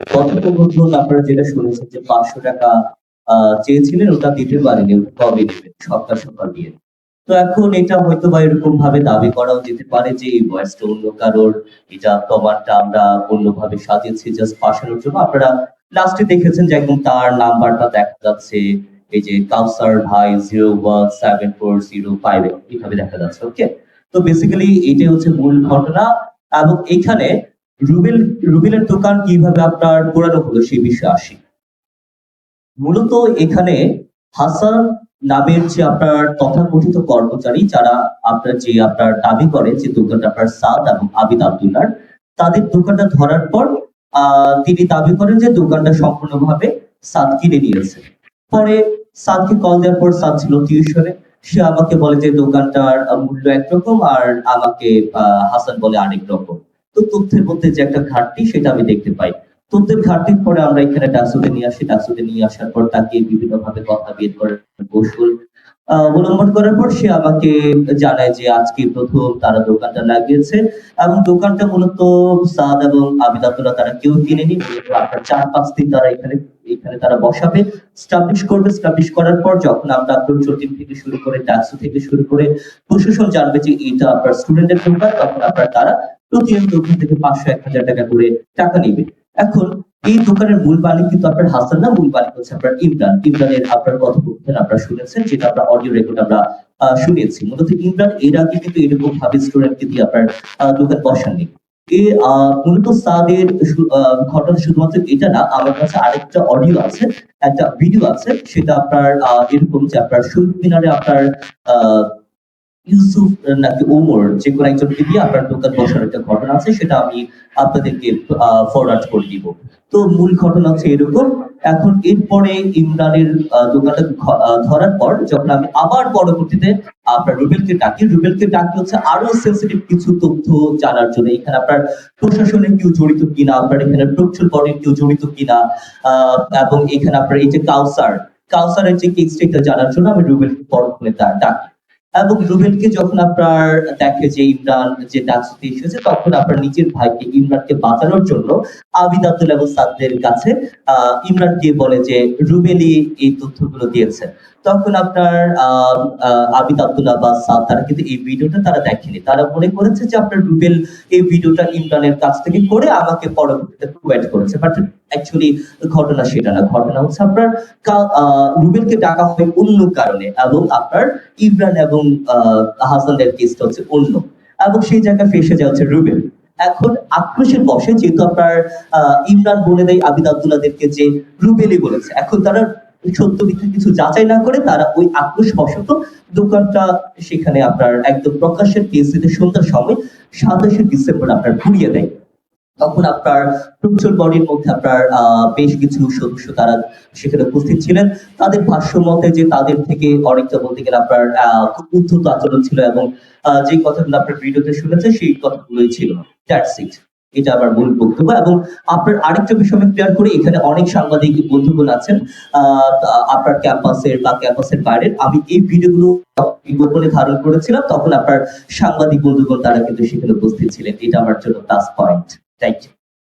কথোপকথন আপনারা যেটা শুনেছেন যে পাঁচশো টাকা চেয়েছিলেন, ওটা দিতে পারেনি কবে নেবেন সপ্তাহ সকাল দিয়ে। তো এখন এটা হয়তো বা এরকম ভাবে দাবি করাও যেতে পারে যে এই ভয়েসটা অন্য কারোর, এটা প্রমাণটা আমরা অন্যভাবে সাজিয়েছি জাস্ট ফাঁসানোর জন্য। আপনারা লাস্টে দেখেছেন যে একদম তার নাম্বারটা দেখা যাচ্ছে, এই যে কাউসার ভাই zero one seven four zero five এইভাবে দেখা যাচ্ছে ওকে তো বেসিক্যালি এটাই হচ্ছে মূল ঘটনা। এবং এখানে রুবেল, রুবেলের দোকান কীভাবে আপনার পুরানো হলো সেই বিষয়ে আসি। মূলত এখানে হাসান নামের যে আপনার তথাকথিত কর্মচারী, যারা আপনার যে আপনার দাবি করে যে দোকানটা আপনার সাদ এবং আবিদ আব্দুল্লার, তাদের দোকানটা ধরার পর তিনি দাবি করেন যে দোকানটা সম্পূর্ণভাবে সাদ কিনে নিয়েছে পরে সাদকে কল দেওয়ার পর সাদ ছিল টিউশনে। সে আমাকে বলে যে দোকানটার মূল্য একরকম আর আমাকে হাসান বলে আরেক রকম। তো তথ্যের মধ্যে যে একটা ঘাটতি সেটা আমি দেখতে পাই। তথ্যের ঘাটতির পরে আমরা এখানে ডাকসুতে নিয়ে আসি ডাকসুতে নিয়ে আসার পর তাকে বিভিন্ন ভাবে কথা বের করার কৌশল অবলম্বন করার পর সে আমাকে জানায় যে আজকে প্রথম তারা দোকানটা লাগিয়েছে এবং দোকানটা মূলত সাদ এবং আবিদ তারা কেউ কিনেনি আপনার চার পাঁচ দিন তারা এখানে এখানে তারা বসাবে। স্টাবলিশ করবে স্টাবলিশ করার পর যখন আমরা প্রচুর টিম থেকে শুরু করে ডাকসু থেকে শুরু করে প্রশাসন জানবে যে এটা আপনার স্টুডেন্টের দোকান, তখন আপনার তারা প্রতিদিন দোকান থেকে পাঁচশো এক হাজার টাকা করে টাকা নিবে। এখন এই দোকানের মূল মালিক কিন্তু আপনার হাসান না মূল মালিক হচ্ছে আপনার ইমরান। ইমরানের আপনার কথোপকথন আপনারা শুনেছেন যেটা আমরা অডিও রেকর্ড আমরা শুনেছি। মূলত ইমরান এর আগে কিন্তু এরকম ভাবে স্টুডেন্টকে দিয়ে আপনার দোকান বসাননি। এ মূলত সাদের ঘটনা শুধুমাত্র এটা না আমার কাছে আরেকটা অডিও আছে একটা ভিডিও আছে সেটা আপনার এরকম যে আপনার শহীদ মিনারে আপনার আহ, ইউসুফ নাকি ওমর যে কোনো একজনকে দিয়ে আপনার দোকান বসার একটা ঘটনা আছে, সেটা আমি আপনাদেরকে ফরওয়ার্ড করে দিব। তো মূল ঘটনা হচ্ছে এরকম। এখন এরপরে ইমরানের দোকানটা ধরার পর যখন আমি আবার পরবর্তীতে আপনার রুবেলকে ডাকি রুবেলকে ডাকি হচ্ছে আরও সেন্সিটিভ কিছু তথ্য জানার জন্য। এখানে আপনার প্রশাসনের কেউ জড়িত কিনা, আপনার এখানে প্রচুর বডির কেউ জড়িত কিনা এবং এখানে আপনার এই যে কাউসার, কাউসারের যে কেসটা জানার জন্য আমি রুবেলকে পরক্ষণে ডাকি। এবং রুবেলকে যখন আপনার দেখে যে ইমরান যে ডাকসুতে এসেছে তখন আপনার নিজের ভাইকে ইমরানকে বাঁচানোর জন্য আবিদ আব্দুল এবং সাদদের কাছে আহ, ইমরান গিয়ে বলে যে রুবেলি এই তথ্যগুলো দিয়েছে। তখন আপনার আহ, আবিদ আব্দুল্লাহ বা সাদ তারা কিন্তু এই ভিডিওটা তারা দেখেনি। তারা মনে করেছে যে আপনার রুবেল এই ভিডিওটা ইমরানের কাছ থেকে করে আমাকে পরবর্তীতে প্রোভাইড করেছে। বাট অ্যাকচুয়ালি ঘটনা সেটা না। ঘটনা হচ্ছে আপনার রুবেলকে ডাকা হয় অন্য কারণে এবং আপনার ইমরান এবং আহ, হাসানের কেসটা হচ্ছে অন্য। এবং সেই জায়গায় ফেসে যায় হচ্ছে রুবেল। এখন আক্রোশের বসে যেহেতু আপনার ইমরান বলে দেয় আবিদ আব্দুল্লাদেরকে যে রুবেলই বলেছে। এখন তারা সত্য মিথ্যা কিছু যাচাই না করে তারা ওই আক্রোশ বশত দোকানটা সেখানে আপনার একদম প্রকাশের কেসিতে সন্ধ্যার সময় সাতাশে ডিসেম্বর আপনার ঘুরিয়ে দেয়। তখন আপনার প্রচুর বডির মধ্যে আপনার বেশ কিছু সদস্য তারা সেখানে উপস্থিত ছিলেন। তাদের ভাষ্য মতে যে তাদের থেকে অনেকটা বলতে গেলে আপনার খুব উদ্ধত আচরণ ছিল এবং যে কথাগুলো আপনার ভিডিওতে শুনেছে সেই কথাগুলোই ছিল। দ্যাটস ইট এটা আমার মূল বক্তব্য এবং আপনার আরেকটা বিষয় আমি ক্লিয়ার করি, এখানে অনেক সাংবাদিক বন্ধুগণ আছেন আপনার ক্যাম্পাসের বা ক্যাম্পাসের বাইরের। আমি এই ভিডিওগুলো গোপনে ধারণ করেছিলাম, তখন আপনার সাংবাদিক বন্ধুগণ তারা কিন্তু সেখানে উপস্থিত ছিলেন। এটা আমার জন্য প্লাস পয়েন্ট থ্যাংক ইউ